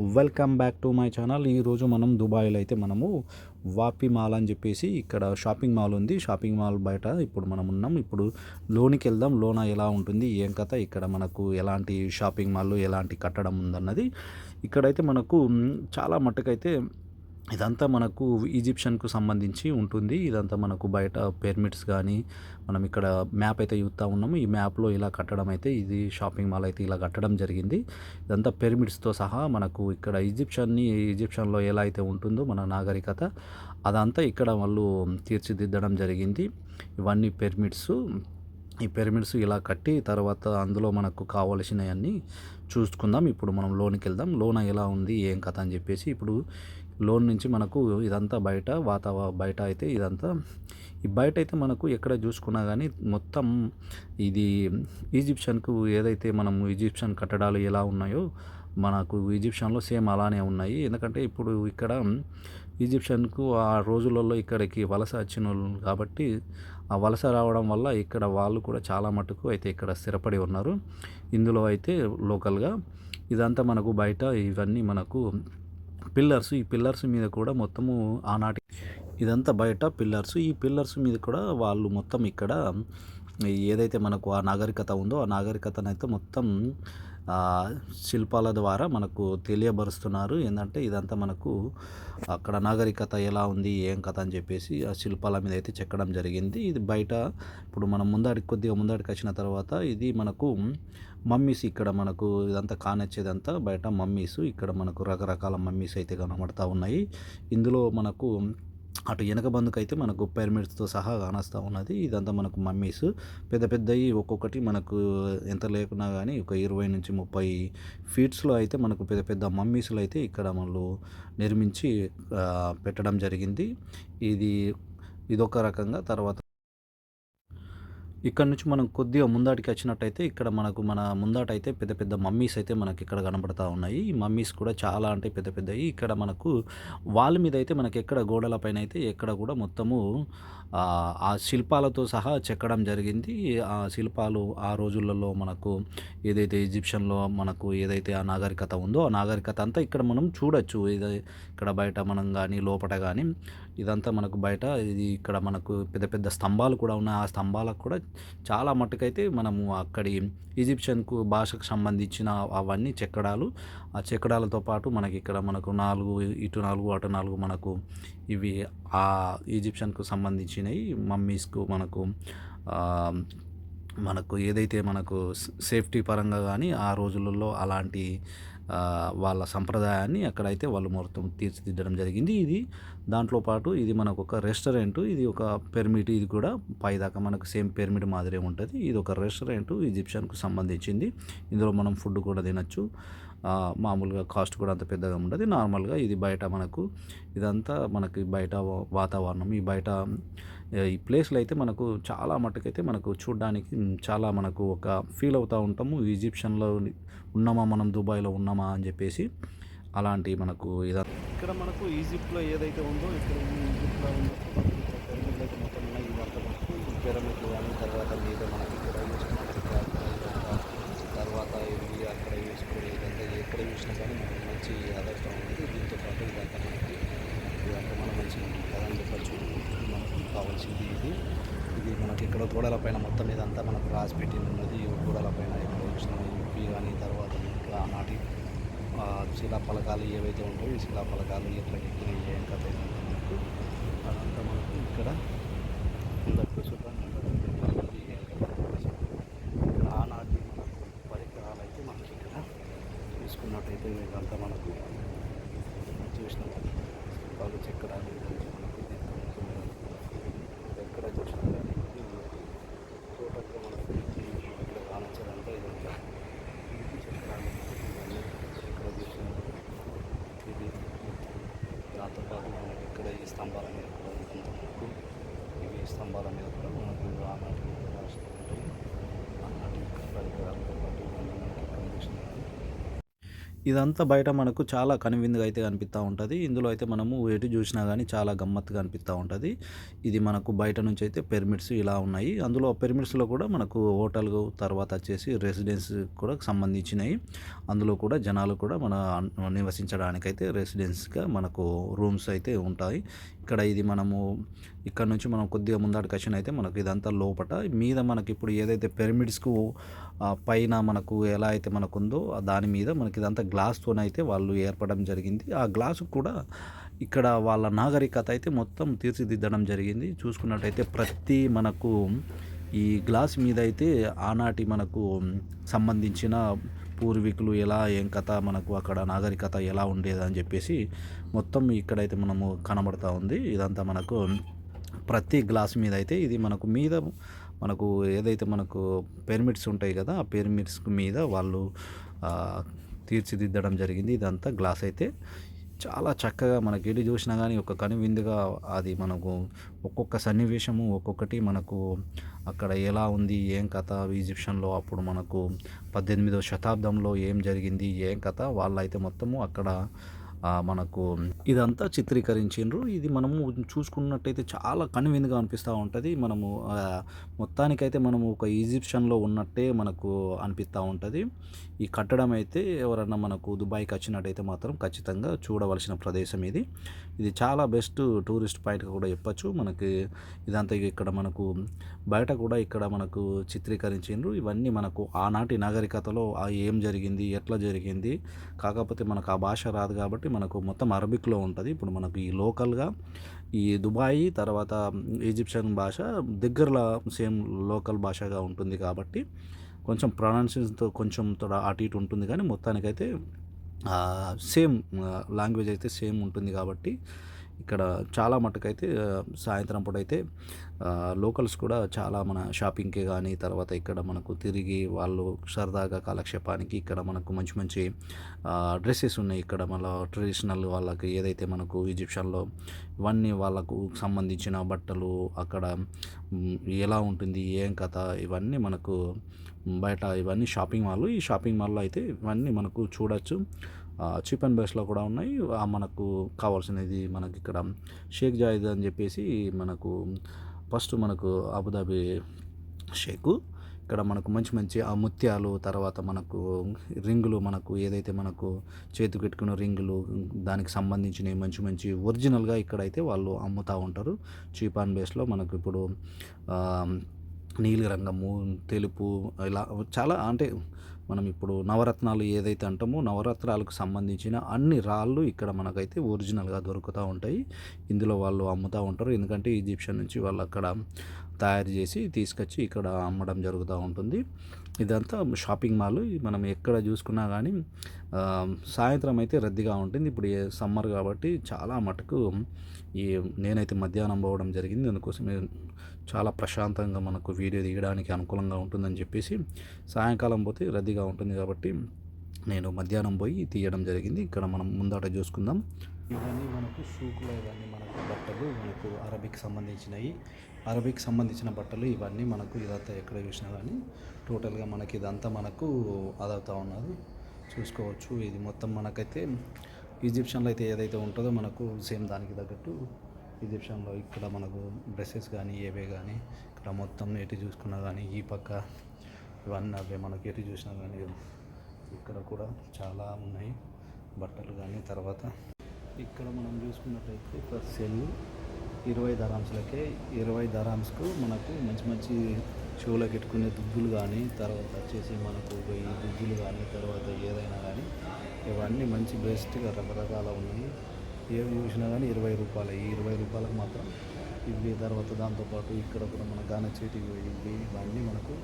Welcome back to my channel. ఈరోజు మనం దుబాయ్లో అయితే మనము వాపి మాల్ అని చెప్పేసి ఇక్కడ షాపింగ్ మాల్ ఉంది. షాపింగ్ మాల్ బయట ఇప్పుడు మనం ఉన్నాం. ఇప్పుడు లోనికి వెళ్దాం. లోన ఎలా ఉంటుంది? ఏం కథ? ఇక్కడ మనకు ఎలాంటి షాపింగ్ మాల్ ఎలాంటి కట్టడం ఉందన్నది. ఇక్కడైతే మనకు చాలా మట్టుకైతే ఇదంతా మనకు ఈజిప్షియన్కు సంబంధించి ఉంటుంది. ఇదంతా మనకు బయట పిరమిడ్స్ కానీ మనం ఇక్కడ మ్యాప్ అయితే చూస్తూ ఉన్నాము. ఈ మ్యాప్లో ఇలా కట్టడం అయితే ఇది షాపింగ్ మాల్ అయితే ఇలా కట్టడం జరిగింది. ఇదంతా పిరమిడ్స్తో సహా మనకు ఇక్కడ ఈజిప్షియన్ని ఈజిప్షియన్లో ఎలా అయితే ఉంటుందో మన నాగరికత అదంతా ఇక్కడ వాళ్ళు తీర్చిదిద్దడం జరిగింది. ఇవన్నీ పిరమిడ్స్. ఈ పిరమిడ్స్ ఇలా కట్టి తర్వాత అందులో మనకు కావలసినవన్నీ చూసుకుందాం. ఇప్పుడు మనం లోనికి వెళ్దాం. లోన ఎలా ఉంది ఏం కథ అని చెప్పేసి ఇప్పుడు లోన్ నుంచి మనకు ఇదంతా బయట వాతావర బయట అయితే ఇదంతా. ఈ బయట అయితే మనకు ఎక్కడ చూసుకున్నా కానీ మొత్తం ఇది ఈజిప్షియన్కు ఏదైతే మనం ఈజిప్షియన్ కట్టడాలు ఎలా ఉన్నాయో మనకు ఈజిప్షియన్లో సేమ్ అలానే ఉన్నాయి. ఎందుకంటే ఇప్పుడు ఇక్కడ ఈజిప్షియన్కు ఆ రోజులలో ఇక్కడికి వలస వచ్చిన వాళ్ళు కాబట్టి ఆ వలస రావడం వల్ల ఇక్కడ వాళ్ళు కూడా చాలా మటుకు అయితే ఇక్కడ స్థిరపడి ఉన్నారు. ఇందులో అయితే లోకల్గా ఇదంతా మనకు బయట ఇవన్నీ మనకు పిల్లర్స్ ఈ పిల్లర్స్ మీద కూడా మొత్తము ఆనాటి ఇదంతా బయట పిల్లర్స్ ఈ పిల్లర్స్ మీద కూడా వాళ్ళు మొత్తం ఇక్కడ ఏదైతే మనకు ఆ నాగరికత ఉందో ఆ నాగరికతనైతే మొత్తం శిల్పాల ద్వారా మనకు తెలియబరుస్తున్నారు. ఏంటంటే ఇదంతా మనకు అక్కడ నాగరికత ఎలా ఉంది ఏం కథ అని చెప్పేసి ఆ శిల్పాల మీద అయితే చెక్కడం జరిగింది. ఇది బయట ఇప్పుడు మనం ముందడికి కొద్దిగా ముందడికి వచ్చిన తర్వాత ఇది మనకు మమ్మీస్ ఇక్కడ మనకు ఇదంతా కానొచ్చేదంతా బయట మమ్మీస్. ఇక్కడ మనకు రకరకాల మమ్మీస్ అయితే కనబడతా ఉన్నాయి. ఇందులో మనకు అటు వెనక బందుకైతే మనకు పిరమిడ్స్తో సహా కానొస్తూ ఉన్నది. ఇదంతా మనకు మమ్మీస్ పెద్ద పెద్దవి ఒక్కొక్కటి మనకు ఎంత లేకున్నా కానీ ఒక ఇరవై నుంచి ముప్పై ఫీట్స్లో అయితే మనకు పెద్ద పెద్ద మమ్మీస్లు అయితే ఇక్కడ మనలు నిర్మించి పెట్టడం జరిగింది. ఇది ఇదొక రకంగా తర్వాత ఇక్కడ నుంచి మనం కొద్దిగా ముందాటికి వచ్చినట్టయితే ఇక్కడ మనకు మన ముందాటైతే పెద్ద పెద్ద మమ్మీస్ అయితే మనకి ఇక్కడ కనబడతా ఉన్నాయి. ఈ మమ్మీస్ కూడా చాలా అంటే పెద్ద పెద్దవి. ఇక్కడ మనకు వాళ్ళ మీద అయితే మనకి ఎక్కడ గోడల పైన అయితే ఎక్కడ కూడా మొత్తము ఆ, ఆ శిల్పాలతో సహా చెక్కడం జరిగింది. ఆ శిల్పాలు ఆ రోజులలో మనకు ఏదైతే ఈజిప్షియన్లో మనకు ఏదైతే ఆ నాగరికత ఉందో ఆ నాగరికత అంతా ఇక్కడ మనం చూడొచ్చు. ఇది ఇక్కడ బయట మనం కానీ లోపల కానీ ఇదంతా మనకు బయట ఇది ఇక్కడ మనకు పెద్ద పెద్ద స్తంభాలు కూడా ఉన్నాయి. ఆ స్తంభాలకు కూడా చాలా మట్టుకైతే మనము అక్కడి ఈజిప్షియన్కు భాషకు సంబంధించిన అవన్నీ చెక్కడాలు. ఆ చెక్కడాలతో పాటు మనకి ఇక్కడ మనకు నాలుగు ఇటు నాలుగు అటు నాలుగు మనకు ఇవి ఆ ఈజిప్షియన్కు సంబంధించినవి మమ్మీస్కు మనకు మనకు ఏదైతే మనకు సేఫ్టీ పరంగా కానీ ఆ రోజులలో అలాంటి వాళ్ళ సంప్రదాయాన్ని అక్కడైతే వాళ్ళు మొత్తం తీర్చిదిద్దడం జరిగింది ఇది దాంట్లో పాటు ఇది మనకు ఒక రెస్టారెంట్ ఇది ఒక పెర్మిట్ ఇది కూడా పైదాకా మనకు సేమ్ పెర్మిట్ మాదిరే ఉంటుంది. ఇది ఒక రెస్టారెంట్ ఈజిప్షియన్కు సంబంధించింది. ఇందులో మనం ఫుడ్ కూడా తినచ్చు. మామూలుగా కాస్ట్ కూడా అంత పెద్దగా ఉండదు. నార్మల్గా ఇది బయట మనకు ఇదంతా మనకి బయట వా- వాతావరణం. ఈ బయట ఈ ప్లేస్లో అయితే మనకు చాలా మట్టుకైతే మనకు చూడడానికి చాలా మనకు ఒక ఫీల్ అవుతూ ఉంటాము. ఈజిప్షియన్లో ఉన్నామా? మనం దుబాయ్లో ఉన్నామా? అని చెప్పేసి అలాంటి మనకు ఇదంతా ఇక్కడ మనకు ఈజిప్ట్లో ఏదైతే ఉందో ఇక్కడ ఈజిప్ట్లో ఉందో పిరమిడ్లు అయితే మొత్తం ఉన్నాయి. ఇదంతా మనకు పిరమిడ్లు తర్వాత మీద మనకి ఇక్కడ తర్వాత ఇవి అక్కడ చూసుకుని ఇదంతా ఎక్కడ చూసినా కానీ మనకు మంచి అదృష్టం ఉంది దీంతో పాటు ఇదంతా మనకి ఇదంతా మనం మంచి కథని చెప్పచ్చు. మనకు కావాల్సింది ఇది. ఇది మనకి ఇక్కడ గోడల పైన మొత్తం ఇదంతా మనకు రాసి పెట్టింది ఉన్నది. గోడల పైన కానీ తర్వాత ఇంకా ఆనాటి శిలా ఫలకాలు ఏవైతే ఉంటాయో ఈ శిలా ఫలకాలు ఎట్లా ఎక్కినాయి ఏం కథ అదంతా మనకు ఇక్కడ అందరికీ చూడడానికి ఉంటుంది. ఏం కథ అనేసి. ఇక్కడ ఆనాటి మనకు పరికరాలు అయితే మనకి ఇక్కడ చూసుకున్నట్టయితే ఇదంతా మనకు చూసినాం వాళ్ళు చెక్కడాలు ఇదంతా మనకు దీంతో ఉంటుంది. ఎక్కడ చూసినా కానీ ఇది టోటల్గా మనకు ఇది ఇక్కడ కానొచ్చేదంతా ఇదంతా ఇది చెక్కడాలు ఇవన్నీ ఎక్కడ చూసినా ఇది దాంతో పాటు మనకి ఇక్కడ ఈ స్తంభాల మీద కూడా ఇదంతా మనకు ఇవి స్తంభాల మీద కూడా మనకు ఆనాటి రాష్ట్రం ఉంటాయి ఆనాటి పరికరాలతో పాటు ఇవన్నీ మనకి ఇక్కడ చూసినా కానీ ఇదంతా బయట మనకు చాలా కనువిందుగా అయితే కనిపిస్తూ ఉంటుంది. ఇందులో అయితే మనము ఎటు చూసినా కానీ చాలా గమ్మత్తుగా అనిపిస్తూ ఉంటుంది. ఇది మనకు బయట నుంచి అయితే పిరమిడ్స్ ఇలా ఉన్నాయి. అందులో పిరమిడ్స్లో కూడా మనకు హోటల్ తర్వాత వచ్చేసి రెసిడెన్స్ కూడా సంబంధించినవి అందులో కూడా జనాలు కూడా మన నివసించడానికైతే రెసిడెన్స్గా మనకు రూమ్స్ అయితే ఉంటాయి. ఇక్కడ ఇది మనము ఇక్కడ నుంచి మనం కొద్దిగా ముందడికి వచ్చిన అయితే మనకు ఇదంతా లోపట. మీద మనకి ఇప్పుడు ఏదైతే పిరమిడ్స్కు పైన మనకు ఎలా అయితే మనకు ఉందో దాని మీద మనకి ఇదంతా గ్లాస్తోనైతే వాళ్ళు ఏర్పడడం జరిగింది. ఆ గ్లాసు కూడా ఇక్కడ వాళ్ళ నాగరికత అయితే మొత్తం తీర్చిదిద్దడం జరిగింది. చూసుకున్నట్టయితే ప్రతి మనకు ఈ గ్లాస్ మీద అయితే ఆనాటి మనకు సంబంధించిన పూర్వీకులు ఎలా ఏం కథ మనకు అక్కడ నాగరికత ఎలా ఉండేదని చెప్పేసి మొత్తం ఇక్కడైతే మనము కనబడతా ఉంది. ఇదంతా మనకు ప్రతి గ్లాస్ మీద అయితే ఇది మనకు మీద మనకు ఏదైతే మనకు పిరమిడ్స్ ఉంటాయి కదా ఆ పిరమిడ్స్ మీద వాళ్ళు తీర్చిదిద్దడం జరిగింది. ఇదంతా గ్లాస్ అయితే చాలా చక్కగా మనకి ఎటు చూసినా కానీ ఒక కనువిందుగా అది మనకు ఒక్కొక్క సన్నివేశము ఒక్కొక్కటి మనకు అక్కడ ఎలా ఉంది ఏం కథ ఈజిప్షన్లో అప్పుడు మనకు పద్దెనిమిదవ శతాబ్దంలో ఏం జరిగింది ఏం కథ వాళ్ళైతే మొత్తము అక్కడ మనకు ఇదంతా చిత్రీకరించిండ్రు. ఇది మనము చూసుకున్నట్టయితే చాలా కన్వీన్గా అనిపిస్తూ ఉంటుంది. మనము మొత్తానికైతే మనము ఒక ఈజిప్షన్లో ఉన్నట్టే మనకు అనిపిస్తూ ఉంటుంది. ఈ కట్టడం అయితే ఎవరన్నా మనకు దుబాయ్కి వచ్చినట్టయితే మాత్రం ఖచ్చితంగా చూడవలసిన ప్రదేశం ఇది. ఇది చాలా బెస్ట్ టూరిస్ట్ పాయింట్గా కూడా చెప్పచ్చు. మనకి ఇదంతా ఇక్కడ మనకు బయట కూడా ఇక్కడ మనకు చిత్రీకరించిండ్రు. ఇవన్నీ మనకు ఆనాటి నాగరికతలో ఏం జరిగింది ఎట్లా జరిగింది. కాకపోతే మనకు ఆ భాష రాదు కాబట్టి మనకు మొత్తం అరబిక్లో ఉంటుంది. ఇప్పుడు మనకు ఈ లోకల్గా ఈ దుబాయ్ తర్వాత ఈజిప్షియన్ భాష దగ్గరలో సేమ్ లోకల్ భాషగా ఉంటుంది కాబట్టి కొంచెం ప్రొనౌన్సియేషన్తో కొంచెం అటు ఇటు ఉంటుంది కానీ మొత్తానికైతే సేమ్ లాంగ్వేజ్ అయితే సేమ్ ఉంటుంది కాబట్టి ఇక్కడ చాలా మటుకైతే సాయంత్రం పూట అయితే లోకల్స్ కూడా చాలా మన షాపింగ్కి కానీ తర్వాత ఇక్కడ మనకు తిరిగి వాళ్ళు సరదాగా కాలక్షేపానికి ఇక్కడ మనకు మంచి మంచి డ్రెస్సెస్ ఉన్నాయి. ఇక్కడ మన ట్రెడిషనల్ వాళ్ళకి ఏదైతే మనకు ఈజిప్షన్లో ఇవన్నీ వాళ్ళకు సంబంధించిన బట్టలు అక్కడ ఎలా ఉంటుంది ఏం కథ ఇవన్నీ మనకు బయట ఇవన్నీ షాపింగ్ మాల్ ఈ షాపింగ్ మాల్లో అయితే ఇవన్నీ మనకు చూడొచ్చు. చీప్ అండ్ బెస్ట్లో కూడా ఉన్నాయి. మనకు కావాల్సినది మనకి ఇక్కడ షేక్ జాయిద్ అని చెప్పేసి మనకు ఫస్ట్ మనకు అబుదాబి షేకు. ఇక్కడ మనకు మంచి మంచి ఆ ముత్యాలు తర్వాత మనకు రింగులు మనకు ఏదైతే మనకు చేతికి పెట్టుకున్న రింగులు దానికి సంబంధించినవి మంచి మంచి ఒరిజినల్గా ఇక్కడైతే వాళ్ళు అమ్ముతూ ఉంటారు. చీప్ అండ్ బేస్లో మనకు ఇప్పుడు నీలి రంగము తెలుపు ఇలా చాలా అంటే మనం ఇప్పుడు నవరత్నాలు ఏదైతే అంటామో నవరత్నాలకు సంబంధించిన అన్ని రాళ్ళు ఇక్కడ మనకైతే ఒరిజినల్గా దొరుకుతూ ఉంటాయి. ఇందులో వాళ్ళు అమ్ముతూ ఉంటారు. ఎందుకంటే ఈజిప్షియన్ నుంచి వాళ్ళు అక్కడ తయారు చేసి తీసుకొచ్చి ఇక్కడ అమ్మడం జరుగుతూ ఉంటుంది. ఇదంతా షాపింగ్ మాల్. మనం ఎక్కడ చూసుకున్నా కానీ సాయంత్రం అయితే రద్దీగా ఉంటుంది. ఇప్పుడు సమ్మర్ కాబట్టి చాలా మటుకు ఈ నేనైతే మధ్యాహ్నం పోవడం జరిగింది. అందుకోసం చాలా ప్రశాంతంగా మనకు వీడియో తీయడానికి అనుకూలంగా ఉంటుందని చెప్పేసి సాయంకాలం పోతే రద్దీగా ఉంటుంది కాబట్టి నేను మధ్యాహ్నం పోయి తీయడం జరిగింది. ఇక్కడ మనం ముందట చూసుకుందాం. ఇవన్నీ మనకు షూకులు ఇవన్నీ మనకు బట్టలు మనకు అరబిక్ సంబంధించినవి. అరబిక్ సంబంధించిన బట్టలు ఇవన్నీ మనకు ఇదంతా ఎక్కడ చూసినా కానీ టోటల్గా మనకి ఇదంతా మనకు అదవుతూ ఉన్నది. చూసుకోవచ్చు. ఇది మొత్తం మనకైతే ఈజిప్షన్లో అయితే ఏదైతే ఉంటుందో మనకు సేమ్ దానికి తగ్గట్టు ఈజిప్షన్లో ఇక్కడ మనకు డ్రెస్సెస్ కానీ ఏవే కానీ ఇక్కడ మొత్తం ఎటు చూసుకున్నా కానీ ఈ పక్క ఇవన్నీ అవే మనకి ఎటు చూసినా కానీ ఇక్కడ కూడా చాలా ఉన్నాయి. బట్టలు కానీ తర్వాత ఇక్కడ మనం చూసుకున్నట్టయితే ఫర్ సెల్ ఇరవై దరామ్స్లకే ఇరవై దరామ్స్కు మనకు మంచి మంచి షోలకు పెట్టుకునే దుద్దులు కానీ తర్వాత వచ్చేసి మనకు ఈ దుద్దులు కానీ తర్వాత ఏదైనా కానీ ఇవన్నీ మంచి బెస్ట్గా రకరకాల ఉన్నాయి. ఏవి చూసినా కానీ ఇరవై రూపాయలు ఈ ఇరవై రూపాయలకు మాత్రం ఇవి. తర్వాత దాంతోపాటు ఇక్కడ కూడా మన గానచేటి ఇవి ఇవన్నీ మనకు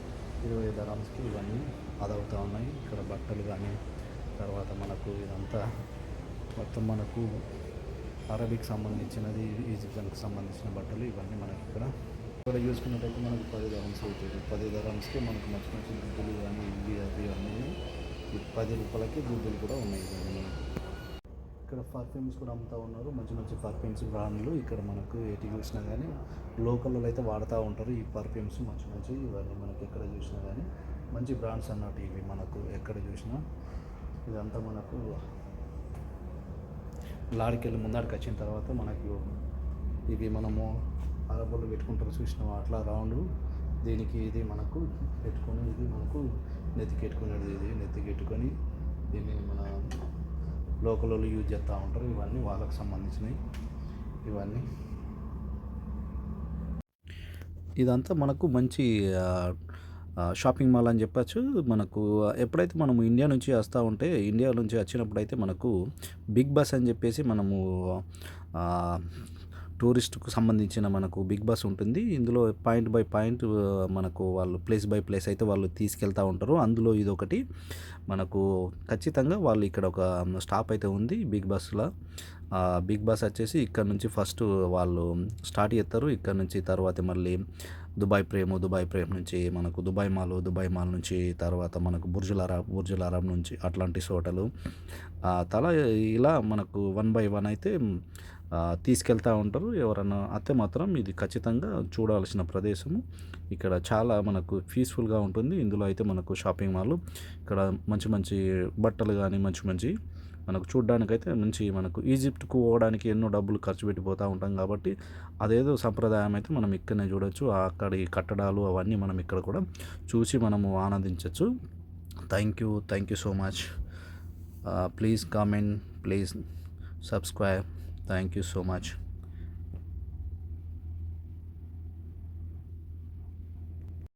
ఇరవై దరామ్స్కి ఇవన్నీ అదవుతూ ఉన్నాయి. ఇక్కడ బట్టలు కానీ తర్వాత మనకు ఇదంతా మొత్తం మనకు అరబిక్ సంబంధించినది ఈజిప్షన్కి సంబంధించిన బట్టలు ఇవన్నీ మనకి ఇక్కడ. ఇక్కడ చూసుకున్నట్టయితే మనకు పది ధరమ్స్ అవుతుంది పది ధరమ్స్కి మనకు మంచి మంచి దుద్దులు కానీ ఇవి అవి అన్నీ పది రూపాయలకి దుద్దులు కూడా ఉన్నాయి ఇక్కడ పర్ఫ్యూమ్స్ కూడా అమ్ముతూ ఉన్నారు. మంచి మంచి పర్ఫ్యూమ్స్ బ్రాండ్లు. ఇక్కడ మనకు ఎటు చూసినా కానీ లోకల్లో అయితే వాడుతూ ఉంటారు ఈ పర్ఫ్యూమ్స్ మంచి మంచి. ఇవన్నీ మనకి ఎక్కడ చూసినా కానీ మంచి బ్రాండ్స్ అన్నట్టు ఇవి మనకు ఎక్కడ చూసినా. ఇదంతా మనకు లారీకి వెళ్ళి ముందడికి వచ్చిన తర్వాత మనకు ఇవి మనము అరబులు పెట్టుకుంటారు చూసినాం అట్లా రౌండ్. దీనికి ఇది మనకు పెట్టుకొని ఇది మనకు నెత్తికెట్టుకునేది ఇది. నెత్తికెట్టుకొని లోకల్ వాళ్ళు యూజ్ చేస్తూ ఉంటారు. ఇవన్నీ వాళ్ళకి సంబంధించినవి. ఇవన్నీ. ఇదంతా మనకు మంచి షాపింగ్ మాల్ అని చెప్పచ్చు. మనకు ఎప్పుడైతే మనము ఇండియా నుంచి వస్తూ ఉంటే ఇండియా నుంచి వచ్చినప్పుడు అయితే మనకు బిగ్ బస్ అని చెప్పేసి మనము టూరిస్ట్కు సంబంధించిన మనకు బిగ్ బస్ ఉంటుంది. ఇందులో పాయింట్ బై పాయింట్ మనకు వాళ్ళు ప్లేస్ బై ప్లేస్ అయితే వాళ్ళు తీసుకెళ్తూ ఉంటారు. అందులో ఇది ఒకటి మనకు ఖచ్చితంగా వాళ్ళు ఇక్కడ ఒక స్టాప్ అయితే ఉంది బిగ్ బస్లో. బిగ్ బాస్ వచ్చేసి ఇక్కడ నుంచి ఫస్ట్ వాళ్ళు స్టార్ట్ చేస్తారు. ఇక్కడ నుంచి తర్వాత మళ్ళీ దుబాయ్ ప్రేమ్ దుబాయ్ ప్రేమ్ నుంచి మనకు దుబాయ్ మాల్ దుబాయ్ మాల్ నుంచి తర్వాత మనకు Burj al Arab Burj al Arab నుంచి అట్లాంటిస్ హోటలు తల ఇలా మనకు వన్ బై వన్ అయితే తీసుకెళ్తూ ఉంటారు. ఎవరైనా అయితే మాత్రం ఇది ఖచ్చితంగా చూడాల్సిన ప్రదేశము. ఇక్కడ చాలా మనకు పీస్ఫుల్గా ఉంటుంది. ఇందులో అయితే మనకు షాపింగ్ మాల్ ఇక్కడ మంచి మంచి బట్టలు కానీ మంచి మంచి మనకు చూడ్డానికైతే మంచి మనకు ఈజిప్ట్కు పోవడానికి ఎన్నో డబ్బులు ఖర్చు పెట్టిపోతూ ఉంటాం కాబట్టి అదేదో సంప్రదాయం అయితే మనం ఇక్కడనే చూడొచ్చు. అక్కడి కట్టడాలు అవన్నీ మనం ఇక్కడ కూడా చూసి మనము ఆనందించవచ్చు thank you thank you so much please comment please subscribe thank you so much